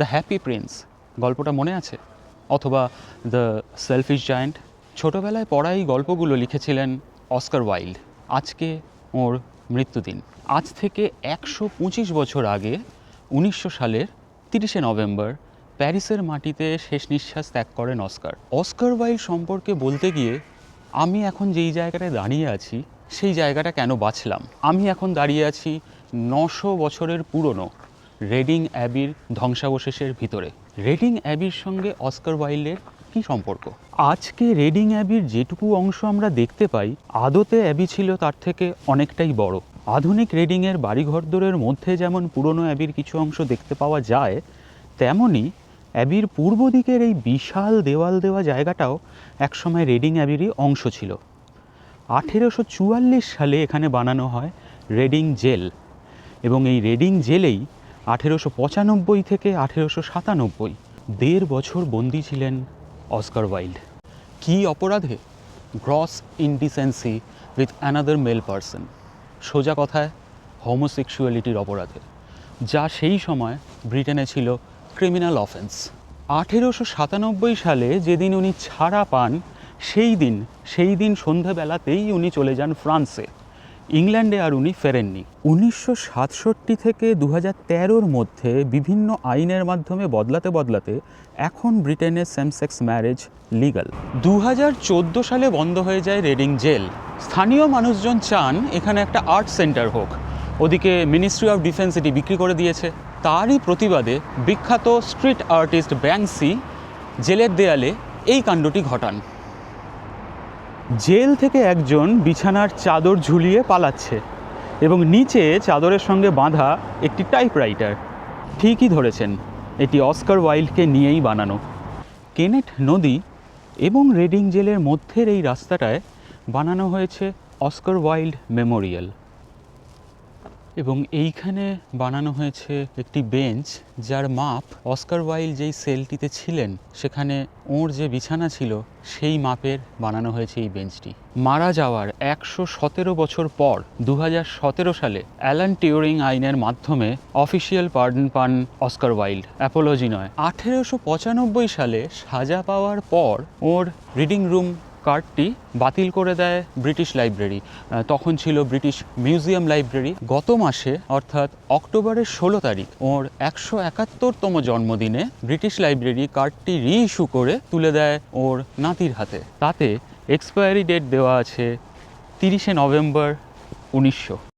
The happy Prince গল্পটা মনে আছে? অথবা দ্য সেলফিশ জায়েন্ট ছোটোবেলায় পড়া এই গল্পগুলো লিখেছিলেন অস্কার ওয়াইল্ড। আজকে ওর মৃত্যুদিন। আজ থেকে একশো পঁচিশ বছর আগে, উনিশশো সালের তিরিশে নভেম্বর, প্যারিসের মাটিতে শেষ নিঃশ্বাস ত্যাগ করেন অস্কার। অস্কার ওয়াইল্ড সম্পর্কে বলতে গিয়ে, আমি এখন যেই জায়গাটায় দাঁড়িয়ে আছি, সেই জায়গাটা কেন বাছলাম আমি এখন দাঁড়িয়ে আছি নশো বছরের পুরনো রেডিং অ্যাবির ধ্বংসাবশেষের ভিতরে। রেডিং অ্যাবির সঙ্গে অস্কার ওয়াইল্ডের কী সম্পর্ক? আজকে রেডিং অ্যাবির যেটুকু অংশ আমরা দেখতে পাই, আদতে অ্যাবি ছিল তার থেকে অনেকটাই বড়। আধুনিক রেডিংয়ের বাড়িঘরদোরের মধ্যে যেমন পুরনো অ্যাবির কিছু অংশ দেখতে পাওয়া যায় তেমনই অ্যাবির পূর্ব দিকের এই বিশাল দেওয়াল দেওয়া জায়গাটাও একসময় রেডিং অ্যাবিরই অংশ ছিল। আঠেরোশো চুয়াল্লিশ সালে এখানে বানানো হয় রেডিং জেল এবং এই রেডিং জেলেই আঠেরোশো পঁচানব্বই থেকে আঠেরোশো সাতানব্বই। দেড় বছর বন্দি ছিলেন অস্কার ওয়াইল্ড। কী অপরাধে? Gross indecency with another male person. সোজা কথায় হোমোসেক্সুয়ালিটির অপরাধে, যা সেই সময় ব্রিটেনে ছিল ক্রিমিনাল অফেন্স আঠেরোশো সাতানব্বই সালে যেদিন উনি ছাড়া পান, সেই দিন সেই দিন সন্ধ্যাবেলাতেই উনি চলে যান ফ্রান্সে। ইংল্যান্ডে আর উনি ফেরেননি। উনিশশো সাতষট্টি থেকে দু তেরোর মধ্যে বিভিন্ন আইনের মাধ্যমে বদলাতে বদলাতে এখন ব্রিটেনে সেম সেক্স ম্যারেজ লিগাল। দু হাজার চোদ্দ সালে বন্ধ হয়ে যায় রেডিং জেল। স্থানীয় মানুষজন চান এখানে একটা আর্ট সেন্টার হোক। ওদিকে মিনিস্ট্রি অফ ডিফেন্স এটি বিক্রি করে দিয়েছে। তারই প্রতিবাদে বিখ্যাত স্ট্রিট আর্টিস্ট ব্যাংসি জেলের দেয়ালে এই কাণ্ডটি ঘটান। জেল থেকে একজন বিছানার চাদর ঝুলিয়ে পালাচ্ছে এবং নিচে চাদরের সঙ্গে বাঁধা একটি টাইপরাইটার ঠিকই ধরেছেন, এটি অস্কার ওয়াইল্ডকে নিয়েই বানানো। কেনেট নদী এবং রেডিং জেলের মধ্যের এই রাস্তাটায় বানানো হয়েছে অস্কার ওয়াইল্ড মেমোরিয়াল। এবং এইখানে বানানো হয়েছে একটি বেঞ্চ যার মাপ অস্কার ওয়াইল্ড যেই সেলটিতে ছিলেন, সেখানে ওর যে বিছানা ছিল, সেই মাপের বানানো হয়েছে এই বেঞ্চটি। মারা যাওয়ার একশো সতেরো বছর পর দু সতেরো সালে অ্যালান টিউরিং আইনের মাধ্যমে অফিসিয়াল পার্ডন পান অস্কার ওয়াইল্ড, অ্যাপোলজি নয়। আঠেরোশো পঁচানব্বই সালে সাজা পাওয়ার পর ওর রিডিং রুম কার্ডটি বাতিল করে দেয় ব্রিটিশ লাইব্রেরি। তখন ছিল ব্রিটিশ মিউজিয়াম লাইব্রেরি। গত মাসে, অর্থাৎ অক্টোবরের ষোলো তারিখ, ওর একশো একাত্তরতম জন্মদিনে ব্রিটিশ লাইব্রেরি কার্ডটি রিইস্যু করে তুলে দেয় ওর নাতির হাতে। তাতে এক্সপায়ারি ডেট দেওয়া আছে তিরিশে নভেম্বর উনিশশো।